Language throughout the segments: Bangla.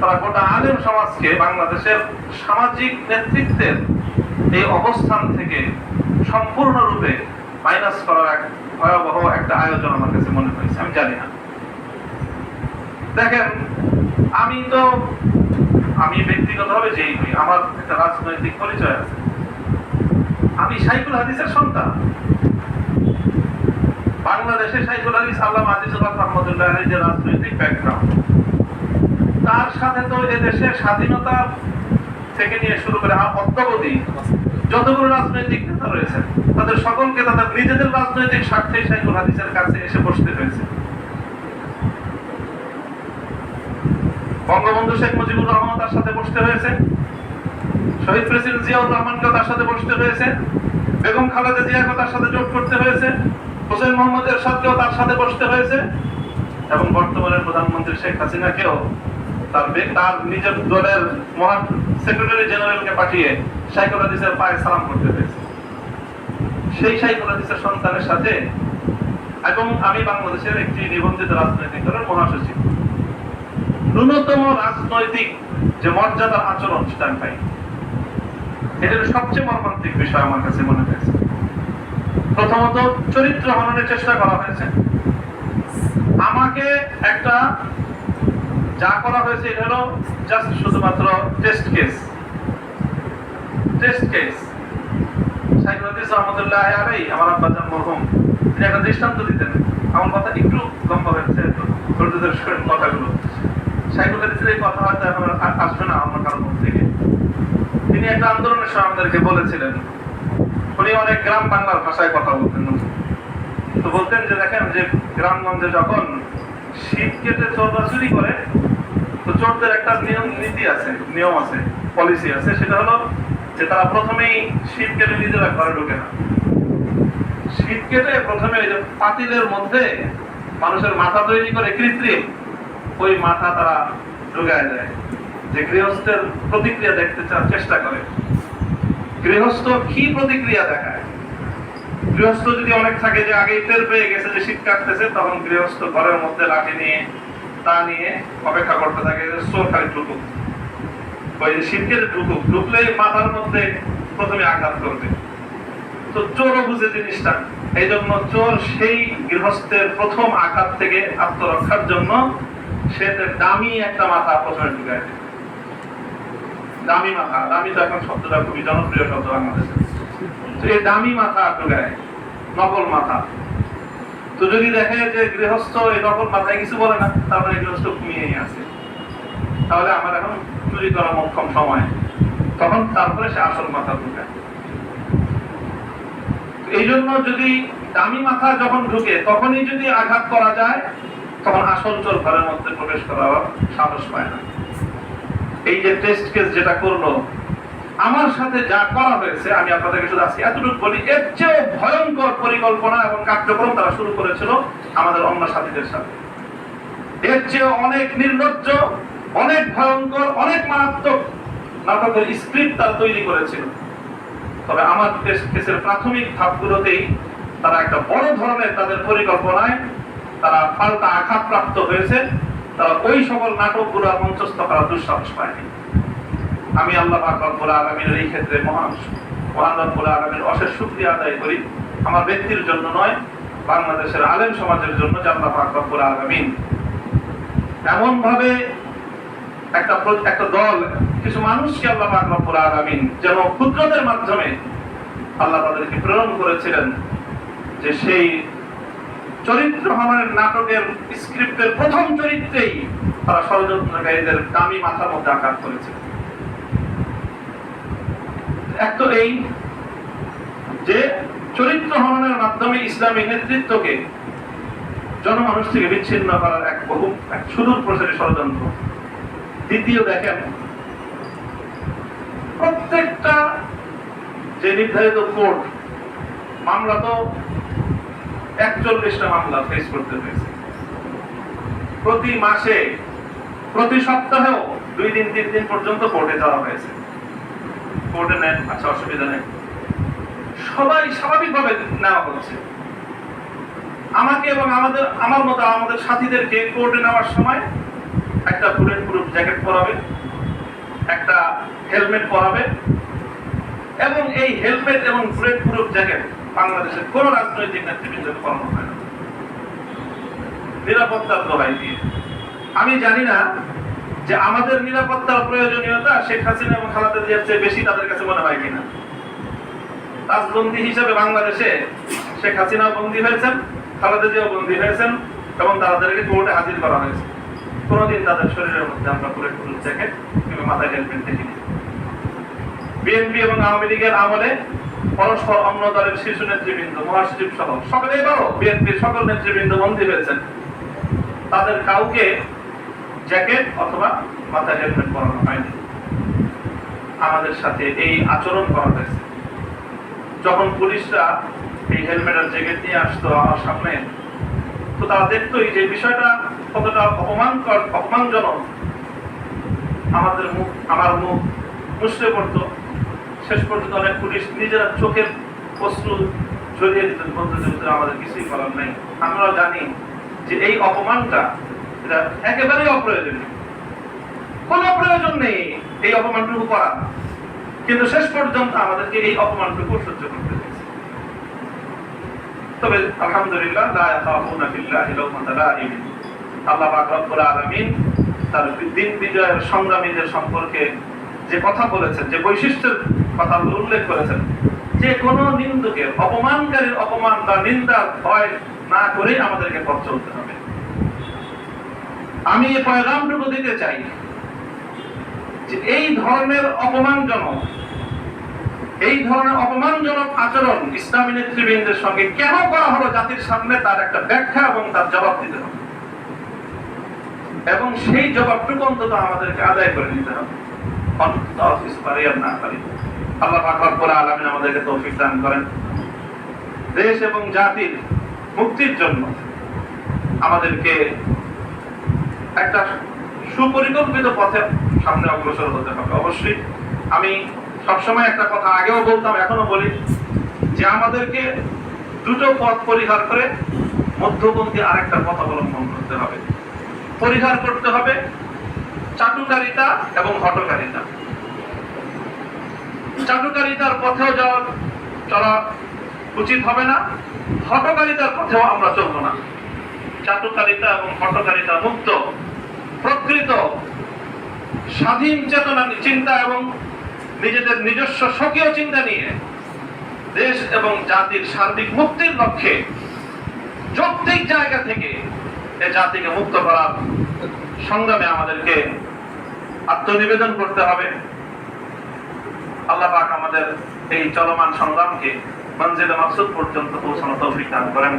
তারা গোটা আলেম সমাজকে বাংলাদেশের সামাজিক নেতৃত্বের এই অবস্থান থেকে সম্পূর্ণরূপে মাইনাস করার এক ভয়াবহ একটা আয়োজন আমার কাছে মনে হয়েছে, আমি জানি না। দেখেন, আমি তো, আমি ব্যক্তিগতভাবে যেই হই আমার একটা রাজনৈতিক পরিচয় আছে। আমি সাইকুল হাদিসের সন্তান। বাংলাদেশে সাইকুল হাদিস আল্লাহ আজিজুল্লাহ রহমতুল্লাহ যে রাজনৈতিক ব্যাকগ্রাউন্ড তার সাথে তো এদেশের স্বাধীনতা থেকে নিয়ে শুরু করে অদ্যাবধি যতগুলো রাজনৈতিক নেতা রয়েছে তাদের সকলকে তাদের নিজেদের রাজনৈতিক স্বার্থে সাইকুল হাদিসের কাছে এসে বসতে হয়েছে। বঙ্গবন্ধু শেখ মুজিবুর রহমান তার সাথে বসতে হয়েছে। শহীদ প্রেসিডেন্ট জিয়াউর রহমানকেও তার সাথে বসতে হয়েছে। বেগম খালেদা জিয়াকে তার সাথে জোট করতে হয়েছে। হোসেন মোহাম্মদ এরশাদকেও তার সাথে বসতে হয়েছে। এবং বর্তমানের প্রধানমন্ত্রী শেখ হাসিনাকেও তার তার নিজের দলের মহা সেক্রেটারি জেনারেলকে পাঠিয়ে সাইকুল হাদিসের পায়ে সালাম করতে হয়েছে। সেই সাইকুল হাদিসের সন্তানের সাথে এবং আমি বাংলাদেশের একটি নিবন্ধিত রাজনৈতিক দলের মহাসচিব। ন্যূনতম রাজনৈতিক যে মর্যাদার আচরণ সেটা আমি পাই এটার সবচেয়ে মর্মান্তিক বিষয় আমার কাছে মনে হয়েছে। প্রথমত, চরিত্র হননের চেষ্টা করা হয়েছে। আমাকে একটা যা করা হয়েছে, এটা হলো জাস্ট শুধুমাত্র টেস্ট কেস টেস্ট কেস মরহুম। তিনি একটা দৃষ্টান্ত দিতেন। আমার কথা একটু কথাগুলো। এই এখন আসবে না আমার মুখ থেকে। তিনি একটা আন্দোলনের সময় আমাদেরকে বলেছিলেন, উনি অনেক গ্রাম বাংলার ভাষায় কথা বলতেন। তো বলতেন যে, দেখেন যে গ্রামগঞ্জে যখন শীত কেটে চুরি করে, তো চোরদের একটা নিয়ম, নীতি আছে, নিয়ম আছে পলিসি আছে, সেটা হলো যে তারা প্রথমেই শীত কেটে নিজেরা ঘরে ঢোকে না। শীত কেটে প্রথমে ওই যে পাতিলের মধ্যে মানুষের মাথা তৈরি করে কৃত্রিম, ওই মাথা তারা ঢুকায় দেয়। যে গৃহস্থের প্রতিক্রিয়া দেখতে চেষ্টা করে। গৃহস্থ কি প্রতিক্রিয়া দেখায়? গৃহস্থ যদি অনেক থাকে যে আগেই টের পেয়ে গেছে যে শীত কাটতেছে, তখন গৃহস্থ ঘরের মধ্যে লাঠি নিয়ে, তা নিয়ে অপেক্ষা করতে থাকে চোর খালি ঢুকুক। ওই শীতকে ঢুকুক ঢুকলে মাথার মধ্যে প্রথমে আঘাত করবে। তো বুঝে জিনিসটা। এই জন্য চোর সেই গৃহস্থের প্রথম আঘাত থেকে আত্মরক্ষার জন্য সে দামি একটা মাথা প্রথমে ঢুকায় দামি মাথা, দামি তো এখন শব্দটা খুবই জনপ্রিয় শব্দ বাংলাদেশে। দামি মাথা ঢুকায়। নকল মাথা। তো যদি দেখে যে গৃহস্থ এই নকল মাথায় কিছু বলে না, তারপরে গৃহস্থ ঘুমিয়েই আছে। তাহলে আমার এখন চুরি করা মক্ষম সময়। তখন তারপরে সে আসল মাথা ঢুকায় এই জন্য যদি দামি মাথা যখন ঢুকে, তখনই যদি আঘাত করা যায়, তখন আসল চোর ঘরের মধ্যে প্রবেশ করার সাহস পায় না। এই যে টেস্ট কেস যেটা করল আমার সাথে যা করা হয়েছে, আমি আপনাদেরকে শুধু আজকে এতটুকু বলি, এর চেয়েও ভয়ঙ্কর পরিকল্পনা এবং কার্যক্রম তারা শুরু করেছিল আমাদের অন্য সাথীদের সাথে। এর চেয়ে অনেক নির্লজ্জ, অনেক ভয়ঙ্কর, অনেক মারাত্মক নাটকের স্ক্রিপ্ট তারা তৈরি করেছিল। তবে আমার টেস্ট কেসের প্রাথমিক ধাপগুলোতেই তারা একটা বড় ধরনের তাদের পরিকল্পনায় তারা পাল্টা আঘাতপ্রাপ্ত হয়েছে। তারা ওই সকল নাটকগুলো মঞ্চস্থ করার দুঃসাহস পায়নি। আমি আল্লাহ রব্বুল আলামিনের এই ক্ষেত্রে মহান মহান রব্বুল আলামিনের অশেষ শুকরিয়া আদায় করি। আমার ব্যক্তির জন্য নয়, বাংলাদেশের আলেম সমাজের জন্য যে আল্লাহ রব্বুল আলামিন এমন ভাবে একটা একটা দল, কিছু মানুষকে আল্লাহ রব্বুল আলামিন যেন ক্ষুদ্রদের মাধ্যমে আল্লাহ তাদেরকে প্রেরণ করেছিলেন যে সেই চরিত্র হননের নাটকের স্ক্রিপ্টের প্রথম চরিত্রেই তারা ষড়যন্ত্রকারীদের দামি মাথার মধ্যে আঘাত করেছে। এক তো এই যে চরিত্র হননের মাধ্যমে ইসলামী নেতৃত্বকে জনমানুষ থেকে বিচ্ছিন্ন করার এক বহু, এক সুদূর প্রসারী ষড়যন্ত্র। দ্বিতীয় দেখেন, প্রত্যেকটা যে নির্ধারিত কোর্ট, মামলা তো একচল্লিশটা মামলা ফেস করতে হয়েছে। প্রতি মাসে, প্রতি সপ্তাহেও দুই দিন, তিন দিন পর্যন্ত কোর্টে যাওয়া হয়েছে। কোর্টে নেন আচ্ছা অসুবিধা নেই। সবাই স্বাভাবিকভাবে নেওয়া হচ্ছে। আমাকে এবং আমাদের, আমার মতো আমাদের সাথীদেরকে কোর্টে নেওয়ার সময় একটা বুলেট প্রুফ জ্যাকেট পরাবে, একটা হেলমেট পরাবে, এবং এই হেলমেট এবং বুলেট প্রুফ জ্যাকেট বাংলাদেশের কোন রাজনৈতিক নেতৃবৃন্দকে পরানো হয় না। নিরাপত্তার দোহাই দিয়ে। আমি জানি না যে আমাদের নিরাপত্তার প্রয়োজনীয়তা শেখ হাসিনা এবং খালেদা জিয়ার চেয়ে বেশি তাদের কাছে মনে হয় কিনা। রাজবন্দী হিসেবে বাংলাদেশে শেখ হাসিনা বন্দী হয়েছেন, খালেদা জিয়াও বন্দী হয়েছেন এবং তাদেরকে কোর্টে হাজির করা হয়েছে। কোনোদিন তাদের শরীরের মধ্যে আমরা কিংবা মাথায় হেলমেট দেখিনি। বিএনপি এবং আওয়ামী লীগের আমলে পরস্পর অন্য দলের শীর্ষ নেতৃবৃন্দ, মহাসচিব সহ সকলে এবারও বিএনপির সকল নেতৃবৃন্দ বন্দী হয়েছেন। তাদের কাউকে জ্যাকেট অথবা মাথায় হেলমেট পরানো হয়নি। আমাদের সাথে এই আচরণ করা হয়েছে। যখন পুলিশরা এই হেলমেট আর জ্যাকেট নিয়ে আসতো আমার সামনে, তো তারা দেখতোই যে বিষয়টা কতটা অপমানকর, অপমানজনক। আমাদের মুখ, আমার মুখ মুসড়ে পড়তো। শেষ পর্যন্ত অনেক পুলিশ নিজেরা চোখের অশ্রু ঝরিয়ে দিতেন যে, আমাদের কিছুই করার নেই। আমরা জানি যে এই অপমানটা এটা একেবারেই প্রয়োজন নেই এই অপমানটুকু কিন্তু শেষ পর্যন্ত আমাদেরকে এই অপমানটুকু সহ্য করতে তবে আলহামদুলিল্লাহ তার দিন বিজয়ের সংগ্রামীদের সম্পর্কে যে কথা বলেছেন, যে বৈশিষ্ট্যের কথা উল্লেখ করেছেন, যে কোনো নিন্দুকের, অপমানকারীর অপমান বা নিন্দা ভয় না করে আমাদেরকে পথ চলতে হবে। আমি এই পয়গামটুকু দিতে চাই যে এই ধরনের অপমানজনক, এই ধরনের অপমানজনক আচরণ ইসলামী নেতৃবৃন্দের সঙ্গে কেন করা হলো জাতির সামনে, তার একটা ব্যাখ্যা এবং তার জবাব দিতে হবে। এবং সেই জবাবটুকু অন্তত আমাদেরকে আদায় করে নিতে হবে। না পারি। আল্লাহ রব্বুল আলামিন আমাদেরকে তৌফিক দান করেন। দেশ এবং জাতির মুক্তির জন্য আমাদেরকে একটা সুপরিকল্পিত পথে সামনে অগ্রসর হতে হবে। অবশ্যই আমি সবসময় একটা কথা আগেও বলতাম, এখনও বলি যে আমাদেরকে দুটো পথ পরিহার করে মধ্যপন্থী আরেকটা পথ অবলম্বন করতে হবে। পরিহার করতে হবে চাটুকারিতা এবং হটকারিতা চাটুকারিতার পথেও যাওয়া চলা উচিত হবে না হটকারিতার পথেও আমরা চলবো না। চাটুকারিতা এবং হটকারিতা মুক্ত প্রকৃত স্বাধীন চেতনা চিন্তা এবং নিজেদের নিজস্ব স্বকীয় চিন্তা নিয়ে দেশ এবং জাতির সার্বিক মুক্তির লক্ষ্যে যৌক্তিক জায়গা থেকে এ জাতিকে মুক্ত করার সংগ্রামে আমাদেরকে আত্মনিবেদন করতে হবে। আল্লাহ পাক আমাদের এই চলমান সংগ্রামকে মঞ্জিলে মাকসুদ পর্যন্ত পৌঁছানো তৌফিক দান করেন।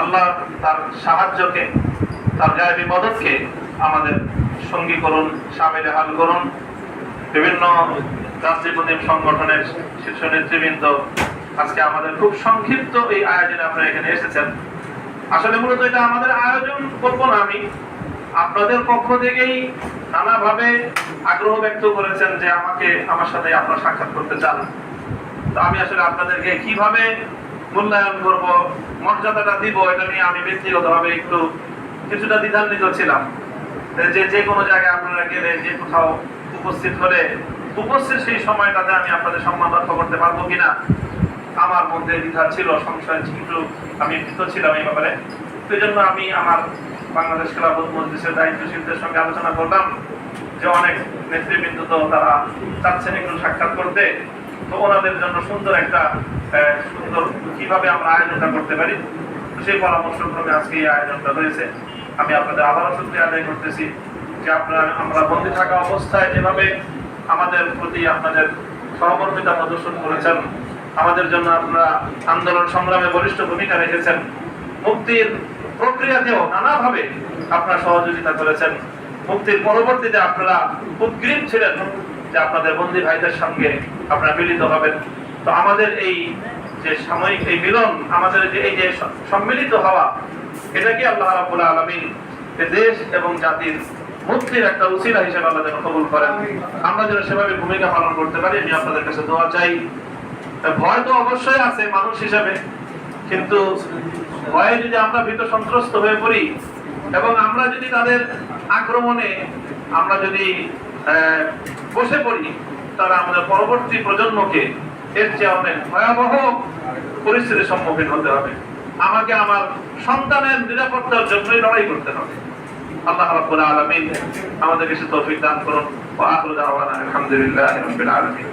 আল্লাহ তার সাহায্যকে, তার গায়েবী মদতকে আমাদের সঙ্গী করুন, সামিলে হাল করুন। বিভিন্ন রাজনীতিপ্রতিম সংগঠনের শীর্ষ নেতৃবৃন্দ আজকে আমাদের খুব সংক্ষিপ্ত এই আয়োজনে আপনারা এখানে এসেছেন। আসলে মূলত এটা আমাদের আয়োজন করব না আমি। আপনাদের পক্ষ থেকেই নানাভাবে আগ্রহ ব্যক্ত করেছেন যে আমাকে, আমার সাথে আপনারা সাক্ষাৎ করতে চান। তো আমি আসলে আপনাদেরকে কীভাবে মূল্যায়ন করব, মর্যাদাটা দিব, এটা নিয়ে আমি ব্যক্তিগতভাবে একটু কিছুটা দ্বিধান্বিত ছিলাম। যে যে কোনো জায়গায় আপনারা গেলে যে কোথাও উপস্থিত হলে উপস্থিত সেই সময়টাতে আমি আপনাদের সম্মান রক্ষা করতে পারব কিনা? আমার মধ্যে দ্বিধা ছিল, সংশয় ছিল আমি ভীত ছিলাম এই ব্যাপারে। সেই জন্য আমি আমার বাংলাদেশ খেলাফত মজলিসের দায়িত্বশীলদের সঙ্গে আলোচনা করলাম যে অনেক নেতৃবৃন্দ তো তারা চাচ্ছেন একটু সাক্ষাৎ করতে। তো ওনাদের জন্য সুন্দর একটা সুন্দর কীভাবে আমরা আয়োজনটা করতে পারি সেই পরামর্শক্রমে আজকে এই আয়োজনটা হয়েছে। আমি আপনাদের আবারও সত্যি আদায় করতেছি যে আপনারা, আমরা বন্দী থাকা অবস্থায় যেভাবে আমাদের প্রতি আপনাদের সহমর্মিতা প্রদর্শন করেছেন, আমাদের জন্য আপনারা আন্দোলন সংগ্রামে বলিষ্ঠ ভূমিকা রেখেছেন, মুক্তির প্রক্রিয়াতেও নানাভাবে আপনারা সহযোগিতা করেছেন, মুক্তির পরবর্তীতে আপনারা উদ্গ্রীব ছিলেন যে আপনাদের বন্দী ভাইদের সঙ্গে আপনারা মিলিত হবেন। তো আমাদের এই যে সাময়িক এই মিলন, আমাদের যে এই যে সম্মিলিত হওয়া এটাকে আল্লাহ রাব্বুল আলামিন দেশ এবং জাতির মুক্তির একটা উসিলা হিসেবে আল্লাহ যেন কবুল করেন? আমরা যেন সেভাবে ভূমিকা পালন করতে পারি, আমি আপনাদের কাছে দোয়া চাই। ভয় তো অবশ্যই আছে মানুষ হিসেবে, কিন্তু ভয়ে যদি আমরা ভীত সন্ত্রস্ত হয়ে পড়ি এবং আমরা যদি তাদের আক্রমণে আমরা যদি বসে পড়ি, তাহলে আমাদের পরবর্তী প্রজন্মকে এর চেয়ে অনেক ভয়াবহ পরিস্থিতির সম্মুখীন হতে হবে। আমাকে আমার সন্তানের নিরাপত্তার জন্যই লড়াই করতে হবে। আল্লাহ রাব্বুল আমাদের সে তৌফিক দান করুন। আখিরু আলহামদুলিল্লাহি আলামিন।